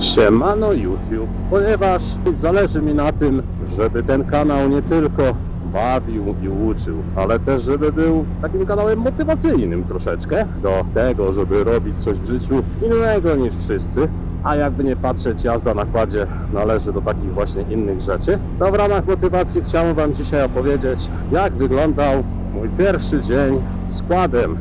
Siemano YouTube, ponieważ zależy mi na tym, żeby ten kanał nie tylko bawił i uczył, ale też żeby był takim kanałem motywacyjnym troszeczkę do tego, żeby robić coś w życiu innego niż wszyscy. A jakby nie patrzeć, jazda na kładzie należy do takich właśnie innych rzeczy. To w ramach motywacji chciałem Wam dzisiaj opowiedzieć, jak wyglądał mój pierwszy dzień z kładem.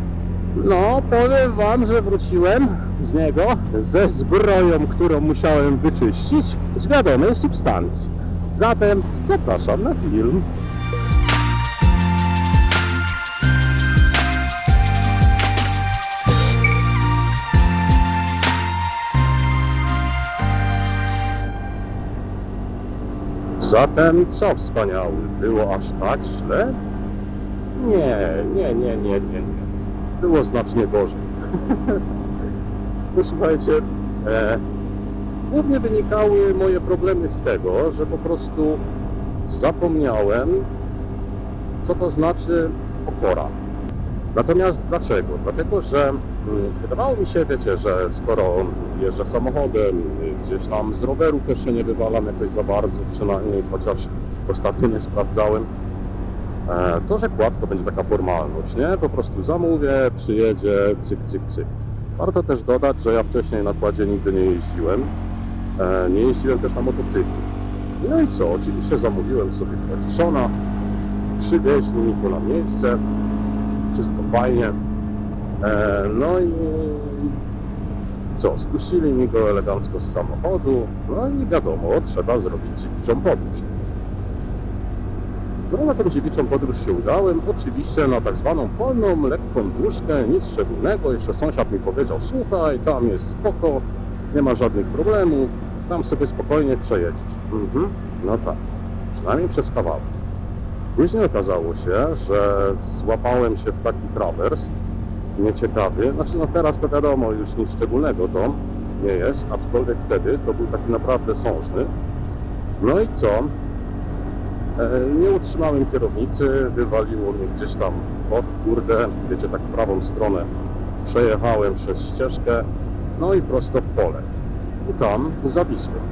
No, powiem wam, że wróciłem z niego ze zbroją, którą musiałem wyczyścić z wiadomej substancji. Zatem zapraszam na film. Zatem co wspaniały, było aż tak źle? Nie, nie, nie, nie, nie, nie. Było znacznie gorzej. no słuchajcie, e, głównie wynikały moje problemy z tego, że po prostu zapomniałem, co to znaczy opora. Natomiast dlaczego? Dlatego, że mm, wydawało mi się, wiecie, że skoro jeżdżę samochodem, gdzieś tam z roweru też się nie wywalam jakoś za bardzo, przynajmniej chociaż ostatnio nie sprawdzałem, To, że to będzie taka formalność, nie? Po prostu zamówię, przyjedzie, cyk, cyk, cyk. Warto też dodać, że ja wcześniej na kładzie nigdy nie jeździłem. E, Nie jeździłem też na motocyklu. No i co? Oczywiście zamówiłem sobie Edisona, przywieźli mi go na miejsce, wszystko fajnie. E, No i co? Spuścili mi go elegancko z samochodu, no i wiadomo, trzeba zrobić dziewiczą podróż. No na tą dziewiczą podróż się udałem, oczywiście na tak zwaną polną, lekką dróżkę, nic szczególnego. Jeszcze sąsiad mi powiedział, słuchaj, tam jest spoko, nie ma żadnych problemów, tam sobie spokojnie przejedziesz. Mhm, no tak, przynajmniej przez kawałek. Później okazało się, że złapałem się w taki trawers, nieciekawy, znaczy no teraz to wiadomo, już nic szczególnego to nie jest, aczkolwiek wtedy to był taki naprawdę sążny. No i co? E, Nie utrzymałem kierownicy, wywaliło mnie gdzieś tam pod kurde, wiecie, tak w prawą stronę. Przejechałem przez ścieżkę, no i prosto w pole. I tam zawisłem.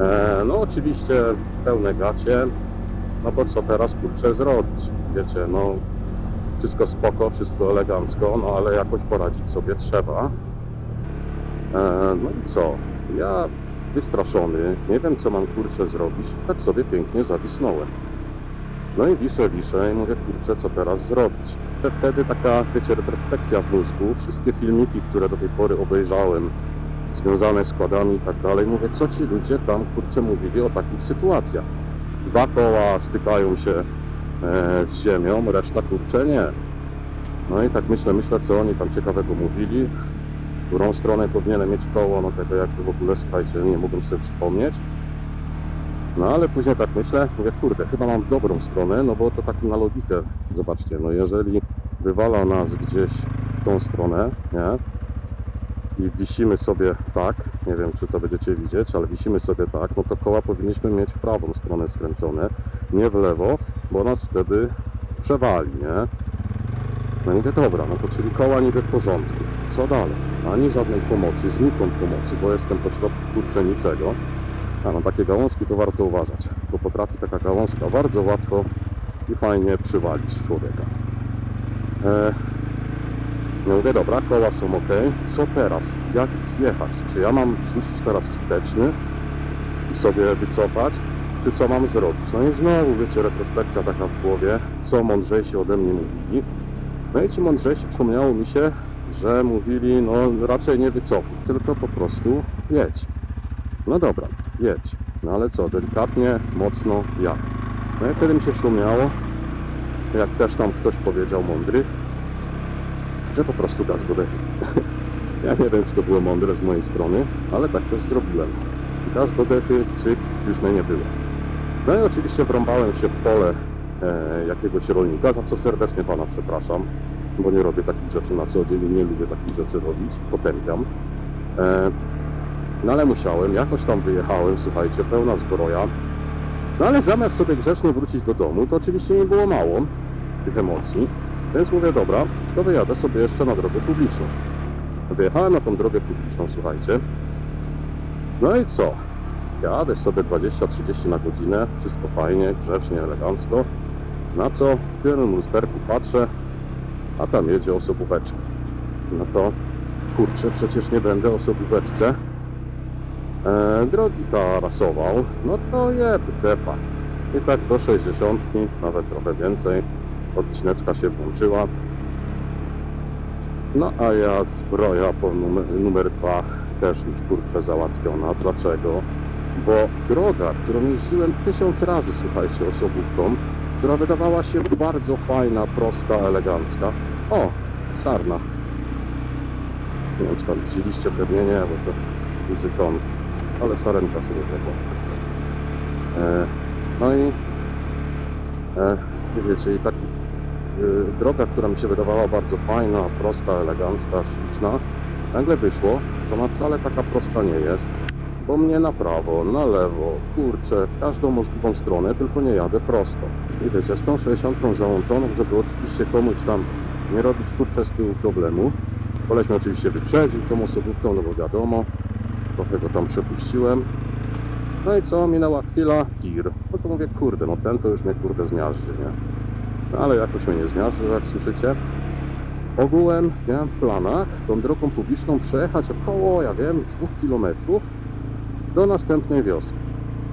E, No oczywiście pełne gacie, no bo co teraz kurczę zrobić? Wiecie, no wszystko spoko, wszystko elegancko, no ale jakoś poradzić sobie trzeba. E, No i co? Ja wystraszony, nie wiem co mam kurczę zrobić, tak sobie pięknie zawisnąłem. No i wiszę, wiszę i mówię, kurczę, co teraz zrobić? To Wtedy taka, wiecie, retrospekcja w mózgu, wszystkie filmiki, które do tej pory obejrzałem, związane z kładami i tak dalej, mówię, co ci ludzie tam, kurczę, mówili o takich sytuacjach. Dwa koła stykają się e, z ziemią, reszta, kurczę, nie. No i tak myślę, myślę, co oni tam ciekawego mówili, którą stronę powinienem mieć koło, no tego jakby w ogóle, słuchajcie, nie mogłem sobie przypomnieć. No ale później tak myślę, mówię, kurde, chyba mam dobrą stronę, no bo to tak na logikę, zobaczcie, no jeżeli wywala nas gdzieś w tą stronę, nie? I wisimy sobie tak, nie wiem czy to będziecie widzieć, ale wisimy sobie tak, no to koła powinniśmy mieć w prawą stronę skręcone, nie w lewo, bo nas wtedy przewali, nie? No mówię, dobra, no to czyli koła niby w porządku. Co dalej? Ani żadnej pomocy, znikąd pomocy, bo jestem po środku kurczę niczego. A na takie gałązki to warto uważać, bo potrafi taka gałązka bardzo łatwo i fajnie przywalić człowieka. E, no mówię, dobra, koła są ok. Co teraz? Jak zjechać? Czy ja mam rzucić teraz wsteczny i sobie wycofać? Czy co mam zrobić? No i znowu, wiecie, retrospekcja taka w głowie, co mądrzejsi ode mnie mówili. No i ci mądrzejsi przypomniało mi się, że mówili, no raczej nie wycofuj, tylko po prostu jedź. No dobra, jedź. No ale co, delikatnie, mocno, jak? No i wtedy mi się przypomniało, jak też tam ktoś powiedział mądry, że po prostu gaz do dechy. ja nie wiem, czy to było mądre z mojej strony, ale tak też zrobiłem. Gaz do dechy, cyk, już mnie nie było. No i oczywiście wrąbałem się w pole jakiegoś rolnika, za co serdecznie pana przepraszam, bo nie robię takich rzeczy na co dzień i nie lubię takich rzeczy robić, potępiam. E, no ale musiałem, jakoś tam wyjechałem, słuchajcie, pełna zbroja. No ale zamiast sobie grzecznie wrócić do domu, to oczywiście nie było mało tych emocji, więc mówię, dobra, to wyjadę sobie jeszcze na drogę publiczną. Wyjechałem na tą drogę publiczną, słuchajcie, No i co? Jadę sobie 20-30 na godzinę, wszystko fajnie, grzecznie, elegancko. Na co w tylnym lusterku patrzę, a tam jedzie osobóweczka. No to kurczę, przecież nie będę osobóweczce e, drogi tarasował, no to jeb, defa. I tak do 60, nawet trochę więcej, odcineczka się włączyła. No a ja zbroja po numer, numer 2 też już kurczę załatwiona. Dlaczego? Bo droga, którą jeździłem tysiąc razy, słuchajcie, osobówką, która wydawała się bardzo fajna, prosta, elegancka. O, sarna. Nie wiem, czy tam widzieliście, pewnie nie, bo to duży ton, ale sarenka sobie tego. E, no i e, wiecie, i tak e, droga, która mi się wydawała bardzo fajna, prosta, elegancka, śliczna, nagle wyszło, że ona wcale taka prosta nie jest, bo mnie na prawo, na lewo, kurczę, w każdą możliwą stronę, tylko nie jadę prosto. I wiecie, z tą 60 załączoną, żeby oczywiście komuś tam nie robić kurczę z tyłu problemu, koleś oczywiście wyprzedził tą osobówką, no bo wiadomo, trochę go tam przepuściłem. No i co, minęła chwila, tir. No to mówię, kurde, no ten to już mnie kurde zmiażdży, nie? No ale jakoś mnie nie zmiażdżył, jak słyszycie. Ogółem miałem w planach tą drogą publiczną przejechać około, ja wiem, dwóch kilometrów do następnej wioski.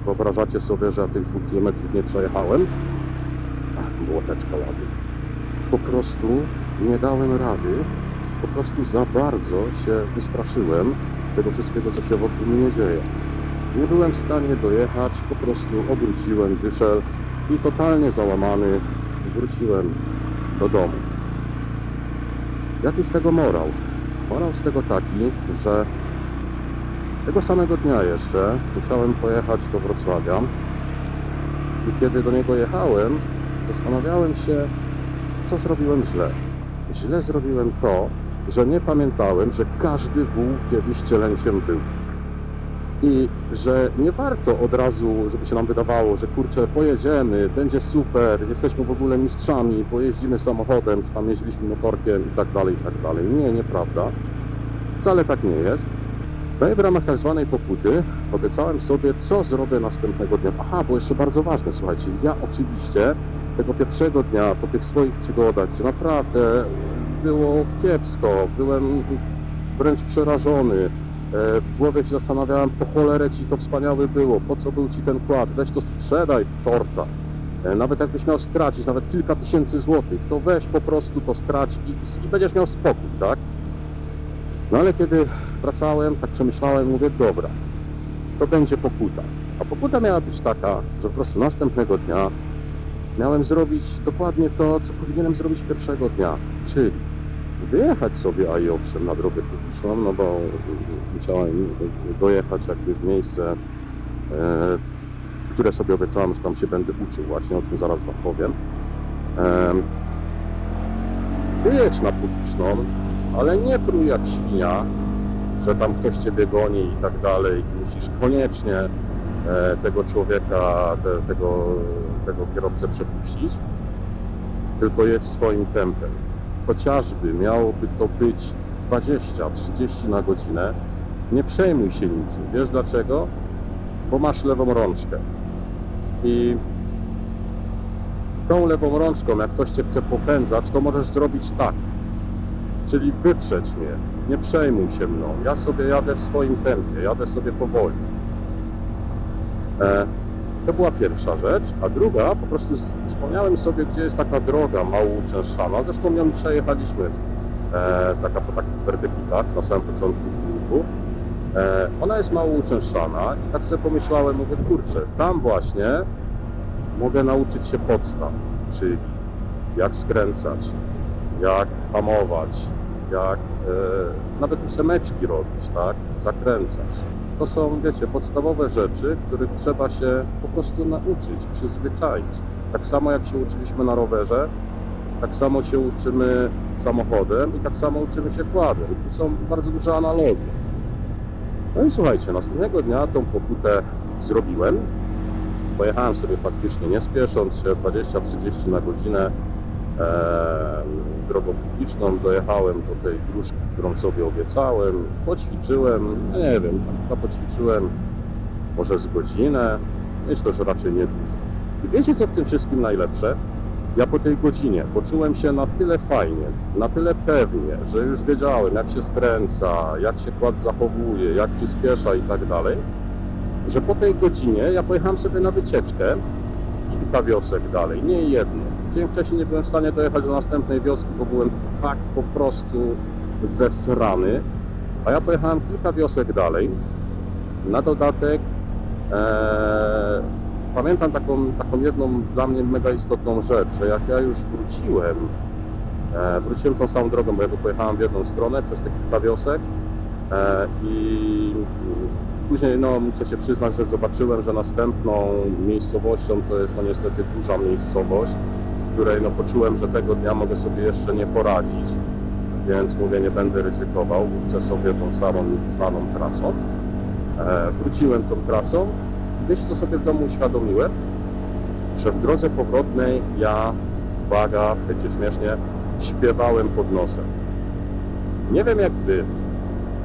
Wyobrażacie sobie, że ja tych dwóch kilometrów nie przejechałem? Ach, młoteczka ładnie. Po prostu nie dałem rady, po prostu za bardzo się wystraszyłem tego wszystkiego, co się wokół mnie dzieje. Nie byłem w stanie dojechać, po prostu obróciłem dyszel i totalnie załamany wróciłem do domu. Jaki z tego morał? Morał z tego taki, że tego samego dnia jeszcze musiałem pojechać do Wrocławia i kiedy do niego jechałem, zastanawiałem się, co zrobiłem źle. Źle zrobiłem to, że nie pamiętałem, że każdy wół kiedyś cielęciem był. I że nie warto od razu, żeby się nam wydawało, że kurczę, pojedziemy, będzie super, jesteśmy w ogóle mistrzami, pojeździmy samochodem, czy tam jeździliśmy motorkiem i tak dalej, i tak dalej. Nie, nieprawda. Wcale tak nie jest. No i w ramach tak zwanej pokuty obiecałem sobie, co zrobię następnego dnia. Aha, bo jeszcze bardzo ważne, słuchajcie, ja oczywiście tego pierwszego dnia, po tych swoich przygodach, gdzie naprawdę było kiepsko, byłem wręcz przerażony, e, w głowie się zastanawiałem, po cholerę ci to wspaniałe było, po co był ci ten kład, weź to sprzedaj, czorta. E, Nawet jakbyś miał stracić nawet kilka tysięcy złotych, to weź po prostu to strać i, i będziesz miał spokój, tak? No ale kiedy wracałem, tak przemyślałem, mówię, dobra, to będzie pokuta. A pokuta miała być taka, że po prostu następnego dnia miałem zrobić dokładnie to, co powinienem zrobić pierwszego dnia, czyli wyjechać sobie, a i owszem, na drogę publiczną, no bo musiałem dojechać jakby w miejsce, e, które sobie obiecałem, że tam się będę uczył właśnie, o tym zaraz Wam powiem. E, wyjedź na publiczną, ale nie prój jak świnia, że tam ktoś Ciebie goni i tak dalej musisz koniecznie e, tego człowieka, te, tego, tego kierowcę przepuścić, tylko jedź swoim tempem. Chociażby miałoby to być 20-30 na godzinę, nie przejmuj się niczym. Wiesz dlaczego? Bo masz lewą rączkę. I tą lewą rączką, jak ktoś Cię chce popędzać, to możesz zrobić tak. Czyli wyprzeć mnie, nie przejmuj się mną. Ja sobie jadę w swoim tempie, jadę sobie powoli. E, to była pierwsza rzecz, a druga, po prostu wspomniałem sobie, gdzie jest taka droga mało uczęszczana. Zresztą ją przejechaliśmy e, taka po takich werdykitach na samym początku filmiku. E, ona jest mało uczęszczana i tak sobie pomyślałem, mówię, kurczę, tam właśnie mogę nauczyć się podstaw, czyli jak skręcać, jak hamować, jak e, nawet ósemeczki robić, tak, zakręcać. To są, wiecie, podstawowe rzeczy, których trzeba się po prostu nauczyć, przyzwyczaić. Tak samo jak się uczyliśmy na rowerze, tak samo się uczymy samochodem i tak samo uczymy się kładem. Tu są bardzo duże analogie. No i słuchajcie, następnego dnia tą pokutę zrobiłem. Pojechałem sobie faktycznie nie spiesząc się, 20-30 na godzinę. Drogą publiczną, dojechałem do tej dróżki, którą sobie obiecałem, poćwiczyłem, no nie wiem, chyba poćwiczyłem może z godzinę, myślę, że raczej nie dużo. I wiecie co w tym wszystkim najlepsze? Ja po tej godzinie poczułem się na tyle fajnie, na tyle pewnie, że już wiedziałem jak się skręca, jak się kład zachowuje, jak przyspiesza i tak dalej, że po tej godzinie ja pojechałem sobie na wycieczkę kilka wiosek dalej, nie jedno. Dzień wcześniej nie byłem w stanie dojechać do następnej wioski, bo byłem tak po prostu zesrany. A ja pojechałem kilka wiosek dalej. Na dodatek e, pamiętam taką, taką jedną dla mnie mega istotną rzecz, że jak ja już wróciłem, e, wróciłem tą samą drogą, bo ja pojechałem w jedną stronę przez te kilka wiosek e, i Później no, muszę się przyznać, że zobaczyłem, że następną miejscowością to jest no, niestety duża miejscowość, której no, poczułem, że tego dnia mogę sobie jeszcze nie poradzić, więc mówię, nie będę ryzykował, chcę sobie tą samą znaną trasą. E, wróciłem tą trasą i co sobie w domu uświadomiłem? Że w drodze powrotnej ja, uwaga, będzie śmiesznie, śpiewałem pod nosem. Nie wiem jak wy,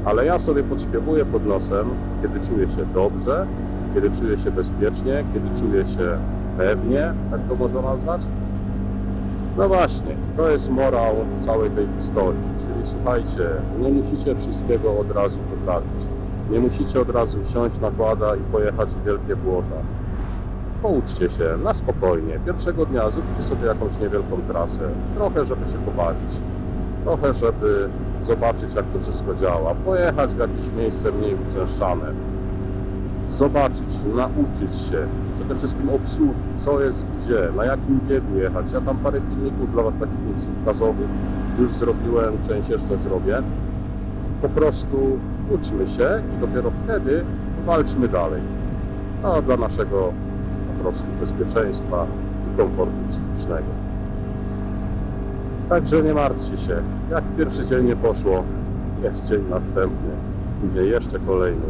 ale ja sobie podśpiewuję pod nosem, kiedy czuję się dobrze, kiedy czuję się bezpiecznie, kiedy czuję się pewnie, tak to można nazwać. No właśnie, to jest morał całej tej historii. Czyli słuchajcie, nie musicie wszystkiego od razu poprawić. Nie musicie od razu wsiąść na kłada i pojechać w wielkie błota. Pouczcie się na spokojnie. Pierwszego dnia zróbcie sobie jakąś niewielką trasę. Trochę, żeby się pobawić. Trochę, żeby zobaczyć, jak to wszystko działa. Pojechać w jakieś miejsce mniej uczęszczane. Zobaczyć, nauczyć się. Przede wszystkim obsługi, co jest gdzie, na jakim biegu jechać. Ja tam parę filmików dla Was takich instruktażowych już zrobiłem, część jeszcze zrobię. Po prostu uczmy się i dopiero wtedy walczmy dalej. No, dla naszego po prostu bezpieczeństwa i komfortu psychicznego. Także nie martwcie się. Jak w pierwszy dzień nie poszło, jest dzień następny. Będzie jeszcze kolejny,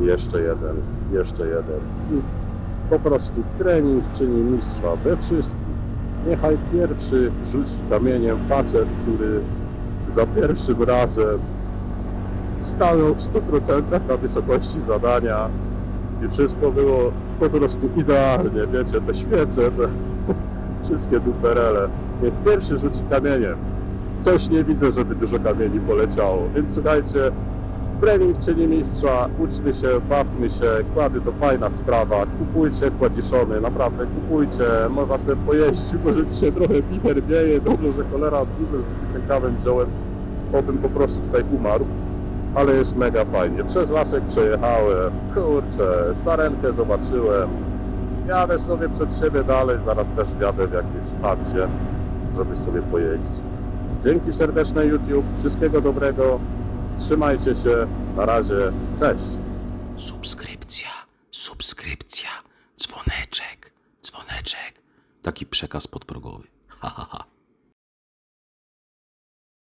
jeszcze jeden, jeszcze jeden. I po prostu trening czyni mistrza we wszystkim. Niechaj pierwszy rzuci kamieniem facet, który za pierwszym razem stanął w 100% na wysokości zadania i wszystko było po prostu idealnie, wiecie, te świece, te wszystkie duperele. Niech pierwszy rzuci kamieniem. Coś nie widzę, żeby dużo kamieni poleciało. Więc słuchajcie, trening czyni mistrza, uczmy się, bawmy się, kłady to fajna sprawa, kupujcie kładziszony, naprawdę kupujcie, można sobie pojeździć, może dzisiaj trochę wicher wieje, dobrze, że cholera duże z tym kawem wziąłem, obym po prostu tutaj umarł, ale jest mega fajnie. Przez lasek przejechałem, kurczę, sarenkę zobaczyłem, jadę sobie przed siebie dalej, zaraz też wjadę w jakieś chacie, żeby sobie pojeździć. Dzięki serdeczne YouTube, wszystkiego dobrego, trzymajcie się, na razie, cześć! Subskrypcja, subskrypcja, dzwoneczek, dzwoneczek. Taki przekaz podprogowy. Ha, ha, ha.